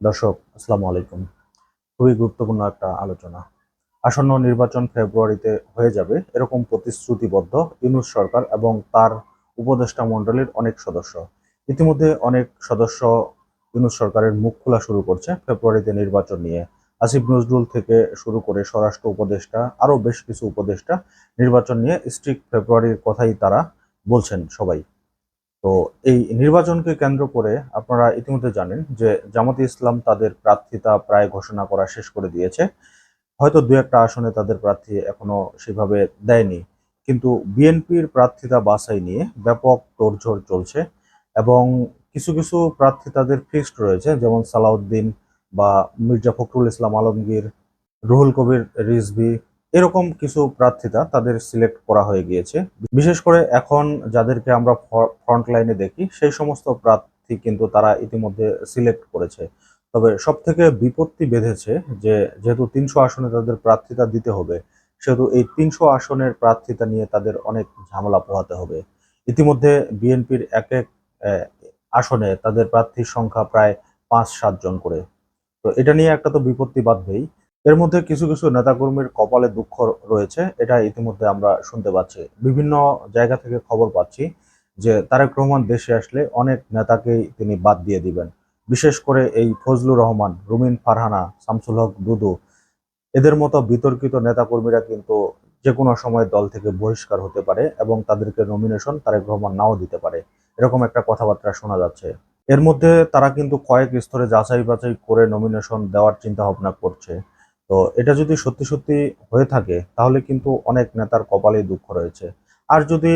দর্শক, আসসালামু আলাইকুম। খুবই গুরুত্বপূর্ণ একটা আলোচনা। আসন্ন নির্বাচন ফেব্রুয়ারিতে হয়ে যাবে এরকম প্রতিশ্রুতিবদ্ধ ইউনুস সরকার এবং তার উপদেষ্টা মণ্ডলীর অনেক সদস্য। ইতিমধ্যে অনেক সদস্য ইউনুস সরকারের মুখ খোলা শুরু করছে ফেব্রুয়ারিতে নির্বাচন নিয়ে। আসিফ নজরুল থেকে শুরু করে স্বরাষ্ট্র উপদেষ্টা, আরও বেশ কিছু উপদেষ্টা নির্বাচন নিয়ে স্ট্রিক্ট ফেব্রুয়ারির কথাই তারা বলছেন সবাই। তো এই নির্বাচনকে কেন্দ্র করে আপনারা ইতিমধ্যে জানেন যে জামাতে ইসলাম তাদের প্রার্থিতা প্রায় ঘোষণা করা শেষ করে দিয়েছে। হয়তো দু একটা আসনে তাদের প্রার্থী এখনও সেভাবে দেয়নি। কিন্তু বিএনপির প্রার্থিতা বাছাই নিয়ে ব্যাপক তোড়জোড় চলছে এবং কিছু কিছু প্রার্থী তাদের ফিক্সড রয়েছে, যেমন সালাউদ্দিন বা মির্জা ফখরুল ইসলাম আলমগীর, রুহুল কবির রিজভি এরকম কিছু প্রার্থিতা তাদের সিলেক্ট করা হয়ে গিয়েছে। বিশেষ করে এখন যাদেরকে আমরা ফ্রন্ট লাইনে দেখি, সেই সমস্ত প্রার্থী কিন্তু তারা ইতিমধ্যে সিলেক্ট করেছে। তবে সব থেকে বিপত্তি বেঁধেছে যে, যেহেতু তিনশো আসনে তাদের প্রার্থিতা দিতে হবে, সেহেতু এই তিনশো আসনের প্রার্থিতা নিয়ে তাদের অনেক ঝামেলা পোহাতে হবে। ইতিমধ্যে বিএনপির এক এক আসনে তাদের প্রার্থীর সংখ্যা প্রায় পাঁচ সাতজন করে। তো এটা নিয়ে একটা তো বিপত্তি বাঁধবেই। এর মধ্যে কিছু কিছু নেতাকর্মীর কপালে দুঃখ রয়েছে। এটা ইতিমধ্যে আমরা শুনতে পাচ্ছি। বিভিন্ন জায়গা থেকে খবর পাচ্ছি যে তারেক রহমান দেশে আসলে অনেক নেতাকেই তিনি বাদ দিয়ে দিবেন। বিশেষ করে এই ফজলুর রহমান, রুমিন ফারহানা, শামসুল হক, দুদু, এদের মতো বিতর্কিত নেতাকর্মীরা কিন্তু যে কোনো সময় দল থেকে বহিষ্কার হতে পারে এবং তাদেরকে নমিনেশন তারেক রহমান নাও দিতে পারে। এরকম একটা কথাবার্তা শোনা যাচ্ছে। এর মধ্যে তারা কিন্তু কয়েক স্তরে যাচাই বাছাই করে নমিনেশন দেওয়ার চিন্তা ভাবনা করছে। তো এটা যদি সত্যি সত্যি হয়ে থাকে, তাহলে কিন্তু অনেক নেতার কপালেই দুঃখ রয়েছে। আর যদি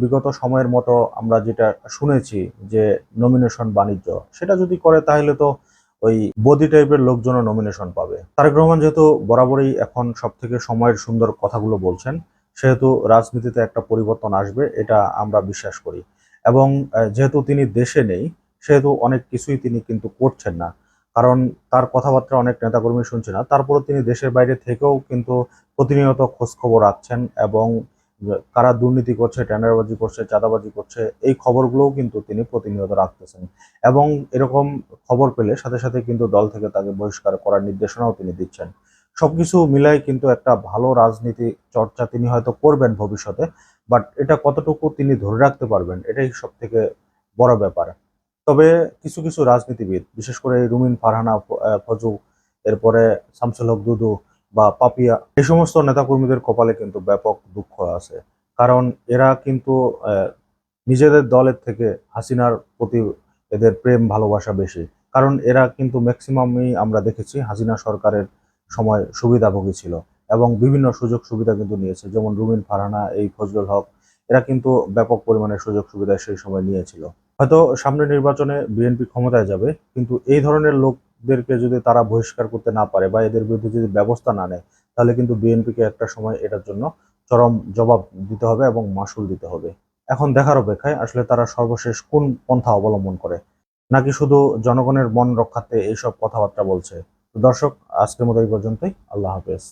বিগত সময়ের মতো আমরা যেটা শুনেছি যে নমিনেশন বাণিজ্য, সেটা যদি করে তাহলে তো ওই বদি টাইপের লোকজনও নমিনেশন পাবে। তারেক রহমান যেহেতু বরাবরই এখন সব থেকে সময়ের সুন্দর কথাগুলো বলছেন, সেহেতু রাজনীতিতে একটা পরিবর্তন আসবে, এটা আমরা বিশ্বাস করি। এবং যেহেতু তিনি দেশে নেই, সেহেতু অনেক কিছুই তিনি কিন্তু করছেন না। কারণ তার কথাবার্তা অনেক নেতাকর্মী শুনছে না। তারপরে তিনি দেশের বাইরে থেকেও কিন্তু প্রতিনিয়ত খোঁজখবর রাখছেন এবং কারা দুর্নীতি করছে, টেন্ডারবাজি করছে, চাঁদাবাজি করছে, এই খবরগুলোও কিন্তু তিনি প্রতিনিয়ত রাখতেছেন। এবং এরকম খবর পেলে সাথে সাথে কিন্তু দল থেকে তাকে বহিষ্কার করার নির্দেশনাও তিনি দিচ্ছেন। সবকিছু মিলাই কিন্তু একটা ভালো রাজনীতি চর্চা তিনি হয়তো করবেন ভবিষ্যতে, বাট এটা কতটুকু তিনি ধরে রাখতে পারবেন, এটাই সব থেকে বড় ব্যাপার। তবে কিছু কিছু রাজনীতিবিদ, বিশেষ করে রুমিন ফারহানা ফজু, এরপরে শামসুল হক দুদু বা পাপিয়া, এই সমস্ত নেতাকর্মীদের কপালে কিন্তু ব্যাপক দুঃখ আছে। কারণ এরা কিন্তু নিজেদের দলের থেকে হাসিনার প্রতি এদের প্রেম, ভালোবাসা বেশি। কারণ এরা কিন্তু ম্যাক্সিমামই আমরা দেখেছি হাসিনা সরকারের সময় সুবিধাভোগী ছিল এবং বিভিন্ন সুযোগ সুবিধা কিন্তু নিয়েছে। যেমন রুমিন ফারহানা, এই ফজলুল হক, এরা কিন্তু ব্যাপক পরিমাণে সুযোগ সুবিধা সেই সময় নিয়েছিল। হয়তো সামনে নির্বাচনে বিএনপি ক্ষমতায় যাবে, কিন্তু এই ধরনের লোকদেরকে যদি তারা বহিষ্কার করতে না পারে বা এদের বিরুদ্ধে যদি ব্যবস্থা না নেয়, তাহলে কিন্তু বিএনপিকে একটা সময় এটার জন্য চরম জবাব দিতে হবে এবং মাসুল দিতে হবে। এখন দেখার অপেক্ষায় আসলে তারা সর্বশেষ কোন পন্থা অবলম্বন করে? নাকি শুধু জনগণের মন রক্ষার্থে এইসব কথাবার্তা বলছে? দর্শক, আজকের মতো এই পর্যন্তই। আল্লাহ হাফেজ।